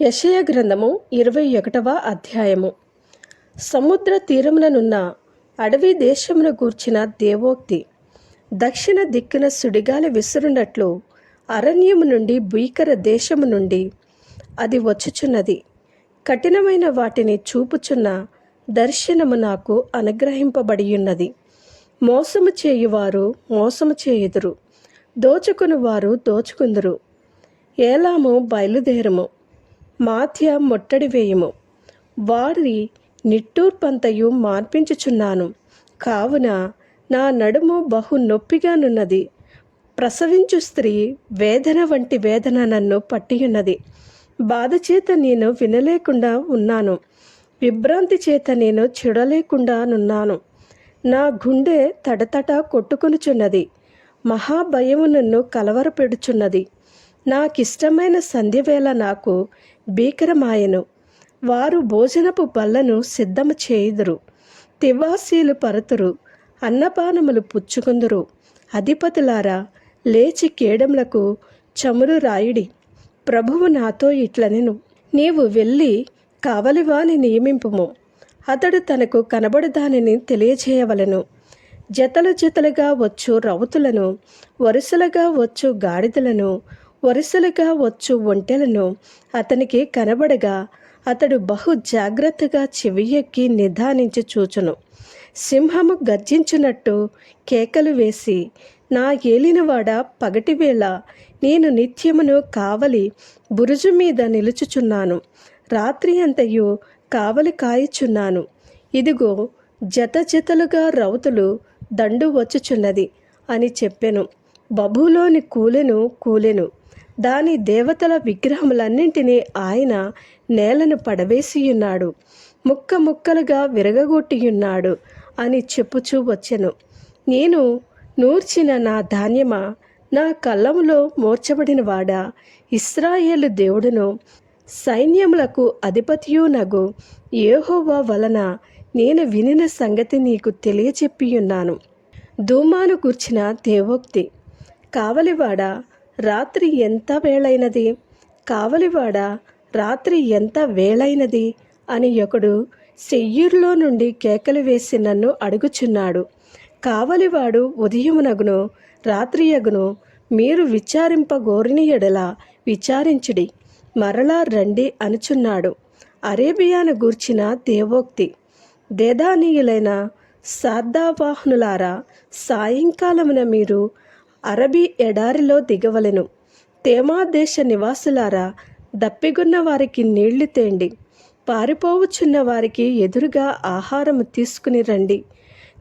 యశయ గ్రంథము ఇరవై ఒకటవ అధ్యాయము. సముద్ర తీరములనున్న అడవి దేశమును గూర్చిన దేవోక్తి దక్షిణ దిక్కున సుడిగాలి విసురునట్లు అరణ్యము నుండి భీకర దేశము నుండి అది వచ్చుచున్నది. కఠినమైన వాటిని చూపుచున్న దర్శనము నాకు అనుగ్రహింపబడియున్నది. మోసము చేయువారు మోసము చేయుదురు. దోచుకుని వారు దోచుకుందురు. ఏలాము బయలుదేరము. మాథ్య ముట్టడి వేయము. వారి నిట్టూర్పంతయు మార్పించుచున్నాను. కావున నా నడుము బహు నొప్పిగానున్నది ప్రసవించు స్త్రీ వేదన వంటి వేదన నన్ను పట్టియున్నది. బాధ చేత నేను వినలేకుండా ఉన్నాను. విభ్రాంతి చేత నేను చూడలేకుండానున్నాను నా గుండె తడతట కొట్టుకొనుచున్నది. మహాభయము నన్ను కలవరపెడుచున్నది. నాకిష్టమైన సంధ్యవేళ నాకు భీకరమాయను. వారు భోజనపు బల్లను సిద్ధము చేయుదురు. తివాసీలు పరతురు. అన్నపానములు పుచ్చుకుందురు. అధిపతులారా లేచి కేడములకు చమురు రాయుడి. ప్రభువు నాతో ఇట్లనెను. నీవు వెళ్ళి కావలివాని నియమింపుము. అతడు తనకు కనబడదానిని తెలియజేయవలను జతలు జతలుగా వచ్చు రౌతులను వరుసలుగా వచ్చు గాడిదలను వరుసలుగా వచ్చు ఒంటెలను అతనికి కనబడగా అతడు బహు జాగ్రత్తగా చెవియెక్కి నిదానించి చూచును. సింహము గర్జించినట్టు కేకలు వేసి నా ఏలినవాడ పగటివేళ నేను నిత్యమును కావలి బురుజు మీద నిలుచుచున్నాను. రాత్రి అంతయు కావలి కాయచున్నాను. ఇదిగో జత జతలుగా రౌతులు దండు వచ్చుచున్నది అని చెప్పెను. బబులోని కూలెను కూలెను. దాని దేవతల విగ్రహములన్నింటినీ ఆయన నేలను పడవేసియున్నాడు. ముక్క ముక్కలుగా విరగగొట్టియున్నాడు అని చెప్పుచూ వచ్చెను. నేను నూర్చిన నా ధాన్యమా నా కళ్ళములో మోర్చబడిన వాడా ఇస్రాయేలు దేవుడును సైన్యములకు అధిపతియునగు ఏహోవా వలన నేను వినిన సంగతి నీకు తెలియచెప్పియున్నాను. ధూమాను కూర్చిన దేవోక్తి కావలివాడ? రాత్రి ఎంత వేళైనది? కావలివాడ రాత్రి ఎంత వేళైనది? అని ఒకడు సెయ్యూరులో నుండి కేకలు వేసి నన్ను అడుగుచున్నాడు. కావలివాడు ఉదయమునగును రాత్రియగును మీరు విచారింపగోరిని ఎడల విచారించుడి. మరలా రండి అనుచున్నాడు. అరేబియాను గూర్చిన దేవోక్తి దేదానీయులైన సార్దావాహనులారా సాయంకాలమున మీరు అరబీ ఎడారిలో దిగవలెను. తేమా దేశ నివాసులారా దప్పిగున్న వారికి నీళ్ళు తేండి పారిపోవచ్చున్న వారికి ఎదురుగా ఆహారము తీసుకుని రండి.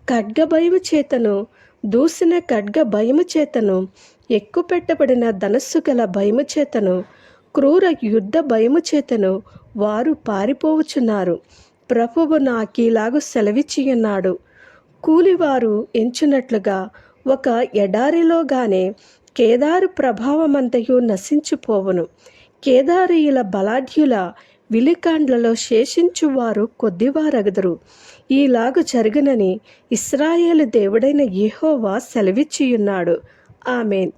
ఖడ్గ భయము చేతను దూసిన ఖడ్గ భయము చేతను ఎక్కుపెట్టబడిన ధనస్సు గల భయము చేతను క్రూర యుద్ధ భయము చేతను వారు పారిపోవచ్చున్నారు. ప్రభువు నాకీలాగు సెలవిచ్చియున్నాడు. కూలివారు ఎంచునట్లుగా ఒక ఎడారిలోగానే కేదారు ప్రభావమంతయు నశించిపోవును. కేదారీయుల బలాఢ్యుల విలికాండ్లలో శేషించువారు కొద్దివారగదురు. ఈలాగు జరుగునని ఇస్రాయేలు దేవుడైన యెహోవా సెలవిచ్చియున్నాడు. ఆమెన్.